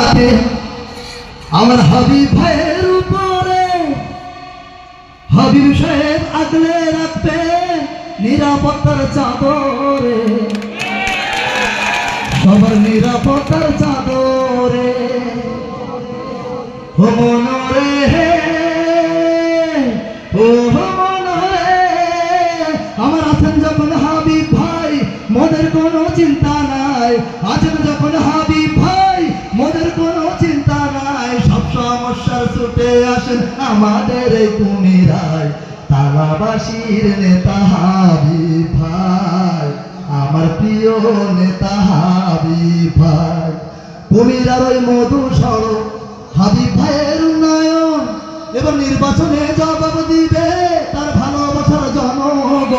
রাতে আমার হাবিব ভাইয়ের উপরে, হাবিব সাহেব আগলে রাখবে নিরাপত্তার চাদরে। সবার নিরাপত্তার চাদরে। ও মনরে ও মনরে, আমার আছেন যখন হাবিব ভাই মোদের কোনো চিন্তা নাই। আছেন যখন হাবিব সমস্যার ছুটে আসেন আমাদের এই কুমিরায় তালাবাসীর নেতা হাবিব ভাই আমার প্রিয় নেতা হাবিব ভাই। কুমিরার ওই মধু সড়ক হাবিব ভাইয়ের উন্নয়ন এবং নির্বাচনে জবাব দিবে তার ভালোবাসার জনগণ।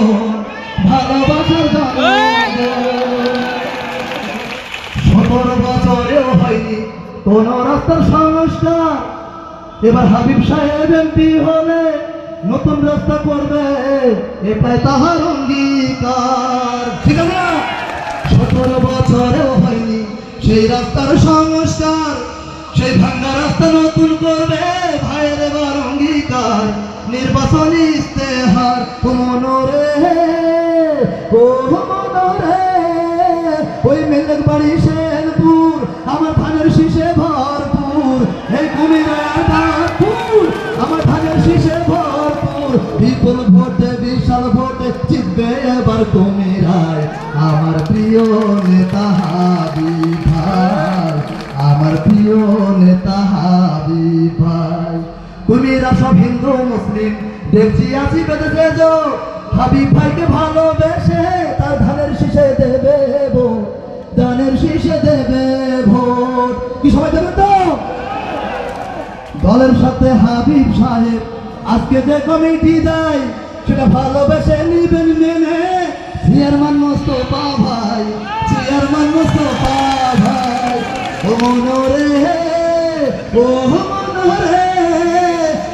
ভালোবাসার জনগণ। সতেরো বছরেও হয়নি কোন রাস্তার সংস্কার? এবার হাবিব সাহেব এমপি হলে নতুন রাস্তা করবে। এটাই তাহার অঙ্গীকার। ঠিক আছে সতেরো বছরেও হয়নি সেই রাস্তার সংস্কার। সেই ভাঙ্গা রাস্তা নতুন করবে। ভাইয়ের এবার অঙ্গীকার। নির্বাচনী ইস্তেহার ও মনোরে ও মনোরে, ওই মেলের বাড়ি সেনপুর বিপুল ভোটে, বিশাল ভোটে জিতবে এবার কুমিরায় আমার প্রিয় নেতা হাবি ভাই, আমার প্রিয় নেতা হাবি ভাই। কুমিরা সব হিন্দু, মুসলিম, দেখছি আছি বেঁধেছে যো হাবিব ভাইকে ভালোবেসে তার ধানের শীষে দেবে ধানের শীষে দেবে ভোট। কি সবাই দেবে তো? দলের সাথে হাবিব সাহেব আজকে যে কমিটি দেয়, সেটা ভালোবেসে নিবেন মেনে। চেয়ারম্যান মোস্তফা ভাই, চেয়ারম্যান মোস্তফা ভাই, ও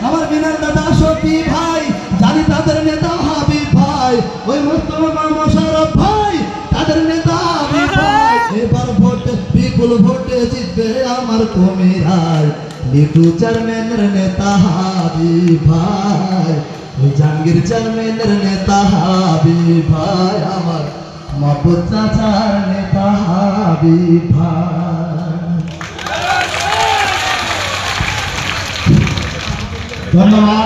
আমার বিনার দাদা সতী ভাই, জানি তাদের নেতা হাবিব ভাই, ওই মোস্তফা মোশারফ ভাই, তাদের নেতা হাবিব ভাই। এবার ভোটে, বিপুল ভোটে জিতবে আমার কমিরায় লিটু চেয়ারম্যানের নেতা হাবি ভাই ওই জাহাঙ্গীর চেয়ারম্যানের নেতা হাবি ভাই আমার মহবুব চাচার নেতা হাবি ভাই ধন্যবাদ